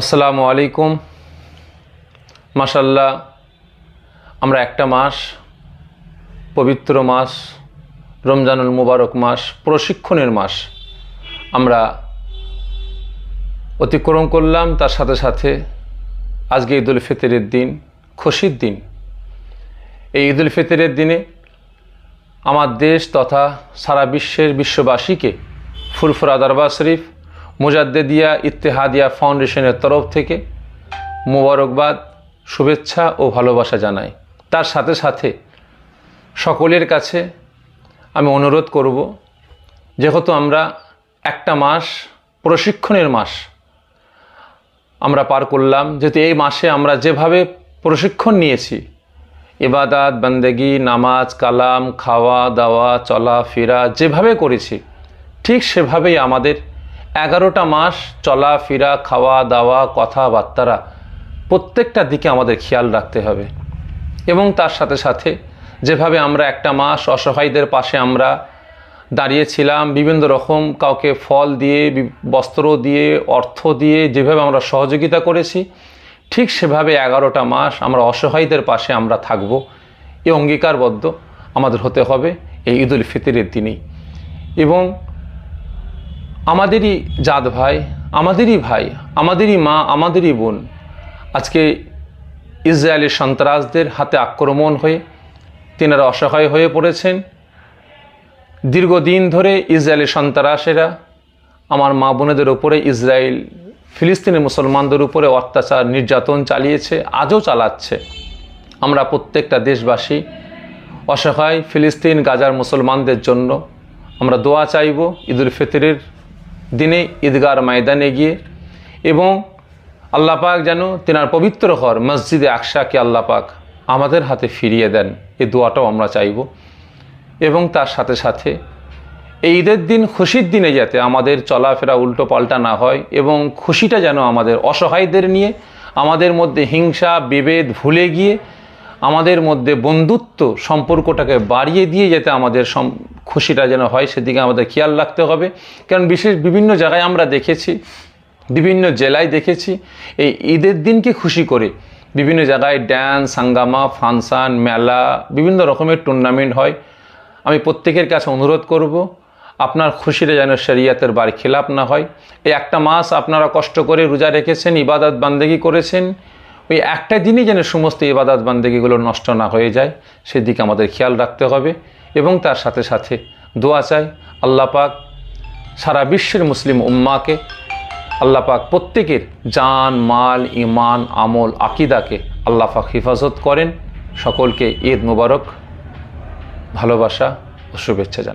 আসসালামু আলাইকুম। মাশাল্লাহ আমরা একটা মাস, পবিত্র মাস, রমজানুল মুবারক মাস, প্রশিক্ষণের মাস আমরা অতিক্রম করলাম। তার সাথে সাথে আজকে ঈদুল ফিতরের দিন, খুশির দিন। এই ঈদুল ফিতরের দিনে আমার দেশ তথা সারা বিশ্বের বিশ্ববাসীকে ফুরফুরা দরবার শরীফ মুজাদ্দেদিয়া ইত্তেহাদিয়া ফাউন্ডেশনের তরফ থেকে মোবারকবাদ, শুভেচ্ছা ও ভালোবাসা জানাই। তার সাথে সাথে সকলের কাছে আমি অনুরোধ করব, যেহেতু আমরা একটা মাস, প্রশিক্ষণের মাস আমরা পার করলাম, যেহেতু এই মাসে আমরা যেভাবে প্রশিক্ষণ নিয়েছি, ইবাদাত, বন্দেগি, নামাজ, কালাম খাওয়া দাওয়া চলা ফেরা যেভাবে করেছি, ঠিক সেভাবেই আমাদের এগারোটা মাস চলা ফেরা খাওয়া দাওয়া কথাবার্তারা প্রত্যেকটা দিকে আমাদের খেয়াল রাখতে হবে। এবং তার সাথে সাথে যেভাবে আমরা একটা মাস অসহায়দের পাশে আমরা দাঁড়িয়েছিলাম, বিভিন্ন রকম কাউকে ফল দিয়ে, বস্ত্র দিয়ে, অর্থ দিয়ে যেভাবে আমরা সহযোগিতা করেছি, ঠিক সেভাবে এগারোটা মাস আমরা অসহায়দের পাশে আমরা থাকব। এ অঙ্গীকারবদ্ধ আমাদের হতে হবে এই ঈদুল ফিতরের দিনেই। এবং আমাদেরই জাত ভাই, আমাদেরই ভাই, আমাদেরই মা, আমাদেরই বোন। আজকে ইসরায়েলি সন্ত্রাসদের হাতে আক্রমণ হয়ে তেনারা অসহায় হয়ে পড়েছেন। দীর্ঘদিন ধরে ইসরায়েলি সন্ত্রাসেরা আমার মা বোনেদের উপরে, ইসরায়েল ফিলিস্তিনের মুসলমানদের উপরে অত্যাচার, নির্যাতন চালিয়েছে, আজও চালাচ্ছে। আমরা প্রত্যেকটা দেশবাসী অসহায় ফিলিস্তিন, গাজার মুসলমানদের জন্য আমরা দোয়া চাইব ঈদুল ফিতরের দিনে ঈদগার ময়দানে গিয়ে এবং আল্লাহ পাক যেন তেনার পবিত্র ঘর মসজিদে আকশাকে আল্লাহ পাক আমাদের হাতে ফিরিয়ে দেন। এ দোয়াটাও আমরা চাইব। এবং তার সাথে সাথে এই ঈদের দিন খুশির দিনে যাতে আমাদের চলাফেরা উল্টো পাল্টা না হয় এবং খুশিটা যেন আমাদের অসহায়দের নিয়ে আমাদের মধ্যে হিংসা, বিভেদ ভুলে গিয়ে আমাদের মধ্যে বন্ধুত্ব সম্পর্কটাকে বাড়িয়ে দিয়ে যাতে আমাদের খুশিটা যেন হয়, সেদিকে আমাদের খেয়াল রাখতে হবে। কারণ বিশেষ বিভিন্ন জায়গায় আমরা দেখেছি, বিভিন্ন জেলায় দেখেছি, এই ঈদের দিনকে খুশি করে বিভিন্ন জায়গায় ড্যান্স হাঙ্গামা, ফাংশান, মেলা, বিভিন্ন রকমের টুর্নামেন্ট হয়। আমি প্রত্যেকের কাছে অনুরোধ করব, আপনার খুশিটা যেন শরিয়াতের বার খেলাপ না হয়। এই একটা মাস আপনারা কষ্ট করে রোজা রেখেছেন, ইবাদত বান্দেগি করেছেন, ওই একটা দিনই যেন সমস্ত ইবাদত বান্দেগিগুলো নষ্ট না হয়ে যায়, সেদিকে আমাদের খেয়াল রাখতে হবে। এবং তার সাথে সাথে দোয়া চাই, আল্লাহ পাক সারা বিশ্বের মুসলিম উম্মাকে, আল্লাহ পাক প্রত্যেকের জান, মাল ইমান আমল, আকিদাকে আল্লাহ পাক হেফাজত করেন। সকলকে ঈদ মুবারক, ভালোবাসা ও শুভেচ্ছা জানাই।